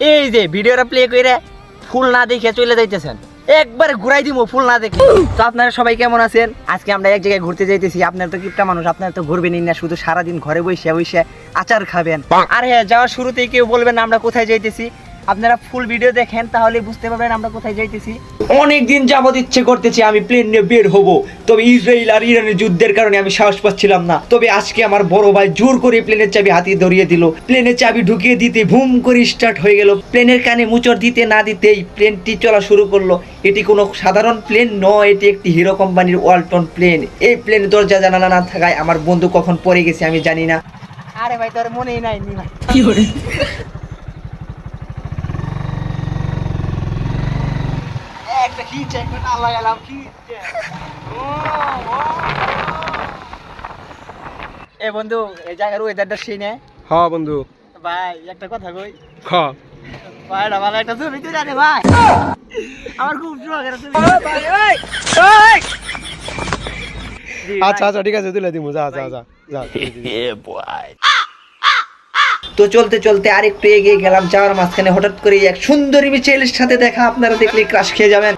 এই যে ভিডিওটা প্লে করে ফুল না দেখে চলে যাইতেছেন। একবার ঘুরাই দিব ফুল না দেখে। তো আপনারা সবাই কেমন আছেন? আজকে আমরা এক জায়গায় ঘুরতে যাইতেছি। আপনার তো কিপটা মানুষ আপনার তো ঘুরবেনই না শুধু সারাদিন ঘরে বসে বসে আচার খাবেন। আর হ্যাঁ যাওয়ার শুরুতেই কেউ বলবেন না আমরা কোথায় যাইতেছি। আপনারা ফুল ভিডিও দেখেন তাহলে বুঝতে পারবেন আমরা কোথায় যাইতেছি। অনেক দিন যাবত ইচ্ছে করতেছি আমি প্লেন নিয়ে বের হব। তবে ইসরায়েল আর ইরানের যুদ্ধের কারণে আমি সাহস পাচ্ছিলাম না। তবে আজকে আমার বড় ভাই জোর করে প্লেনের চাবি হাতে ধরিয়ে দিল। প্লেনের চাবি ঢুকিয়ে দিতে ভুম করে স্টার্ট হয়ে গেল। প্লেনের কানে মুচড় দিতে না দিতেই প্লেনটি চলা শুরু করল। এটি কোনো সাধারণ প্লেন নয় এটি একটি হিরো কোম্পানির ওয়ালটন প্লেন এই প্লেন দরজা জানালা না থাকায় আমার বন্ধু কখন পড়ে গেছে আমি জানি না। আরে ভাই তোর মনেই নাই নি একটা টান লাগালাম খিচ এ বন্ধু এই জায়গার ওয়েদারটা সেই নেয় হ বন্ধু। ভাই একটা কথা কই? খ। ভাই না ভালো একটা ছবি জানে ভাই। আমার খুব। আচ্ছা আচ্ছা ঠিক আছে তুলে দিমু যা যা যা যা। তো চলতে চলতে আরেকটু এগিয়ে গেলাম, যাওয়ার মাঝখানে হঠাৎ করে এক সুন্দরী ছেলের সাথে দেখা, আপনারা দেখলে ক্রাশ খেয়ে যাবেন।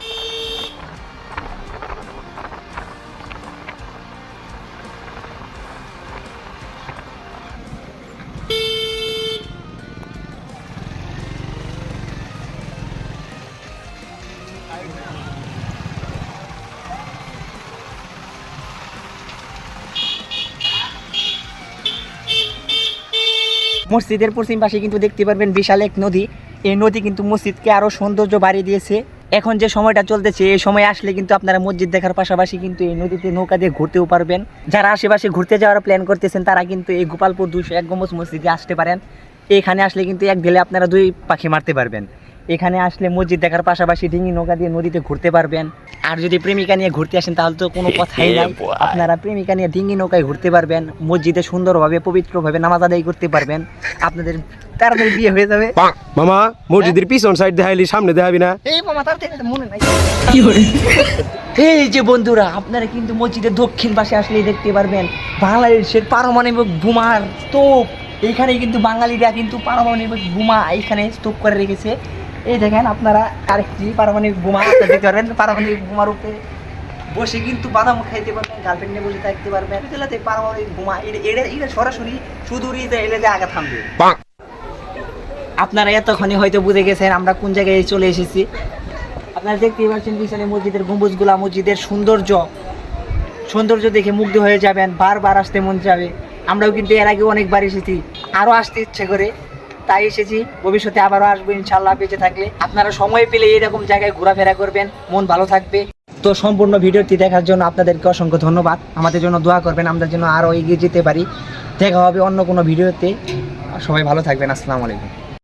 মসজিদের পশ্চিম পাশে কিন্তু দেখতে পারবেন বিশাল এক নদী। এই নদী কিন্তু মসজিদকে আরও সৌন্দর্য বাড়িয়ে দিয়েছে। এখন যে সময়টা চলতেছে, এই সময় আসলে কিন্তু আপনারা মসজিদ দেখার পাশাপাশি কিন্তু এই নদীতে নৌকা দিয়ে ঘুরতেও পারবেন। যারা আশেপাশে ঘুরতে যাওয়ার প্ল্যান করতেছেন, তারা কিন্তু এই গোপালপুর দুশো এক গম্বুজ মসজিদে আসতে পারেন। এখানে আসলে কিন্তু এক ঢেলে আপনারা দুই পাখি মারতে পারবেন। এখানে আসলে মসজিদ দেখার পাশাপাশি ডিঙি নৌকা দিয়ে নদীতে ঘুরতে পারবেন। আর যদি প্রেমিকা নিয়ে ঘুরতে আসেন তাহলে তো কোনো কথাই নাই। আপনারা প্রেমিকা নিয়ে ডিঙি নৌকায় ঘুরতে পারবেন। মসজিদে সুন্দরভাবে পবিত্রভাবে নামাজ আদায় করতে পারবেন। আপনাদের তাড়াতাড়ি বিয়ে হয়ে যাবে। মামা মসজিদের পিছন সাইড দেখাইলি সামনে দেখাবি না? এই মামা তাড়াতাড়ি মনে নাই। এই যে বন্ধুরা আপনারা কিন্তু মসজিদের দক্ষিণ পাশে আসলেই দেখতে পারবেন। বাংলাদেশের পারমাণবিক বোমার স্তূপ। এইখানে কিন্তু বাঙালিরা কিন্তু পারমাণবিক বোমা এইখানে স্তূপ করে রেখেছে। এই দেখেন আপনারা আরেকটি পারমাণবিক বোমা দেখতে পারবেন পারমাণবিক বোমার উপরে বসে কিন্তু বাদাম খাইতে পারবেন গার্লফ্রেন্ড নিয়ে বসে থাকতে পারবেন। এগুলোতে পারমাণবিক বোমা এটা- এটা সরাসরি সুদূর এলাতে আগে থামবে আপনারা এতক্ষণে হয়তো বুঝে গেছেন আমরা কোন জায়গায় চলে এসেছি। আপনারা দেখতেই পাচ্ছেন পিছনে মসজিদের গম্বুজগুলা মসজিদের সৌন্দর্য। সৌন্দর্য দেখে মুগ্ধ হয়ে যাবেন বারবার আসতে মন যাবে আমরাও কিন্তু এর আগে অনেকবার এসেছি। আরও আসতে ইচ্ছে করে। তাই এসেছি। ভবিষ্যতে আবারও আসব, ইনশাল্লাহ বেঁচে থাকলে। আপনারা সময় পেলে এরকম জায়গায় ঘোরাফেরা করবেন। মন ভালো থাকবে। তো সম্পূর্ণ ভিডিওটি দেখার জন্য আপনাদেরকে অসংখ্য ধন্যবাদ। আমাদের জন্য দোয়া করবেন আমাদের জন্য আরও এগিয়ে যেতে পারি। দেখা হবে অন্য কোনো ভিডিওতে। সবাই ভালো থাকবেন। আসসালামু আলাইকুম।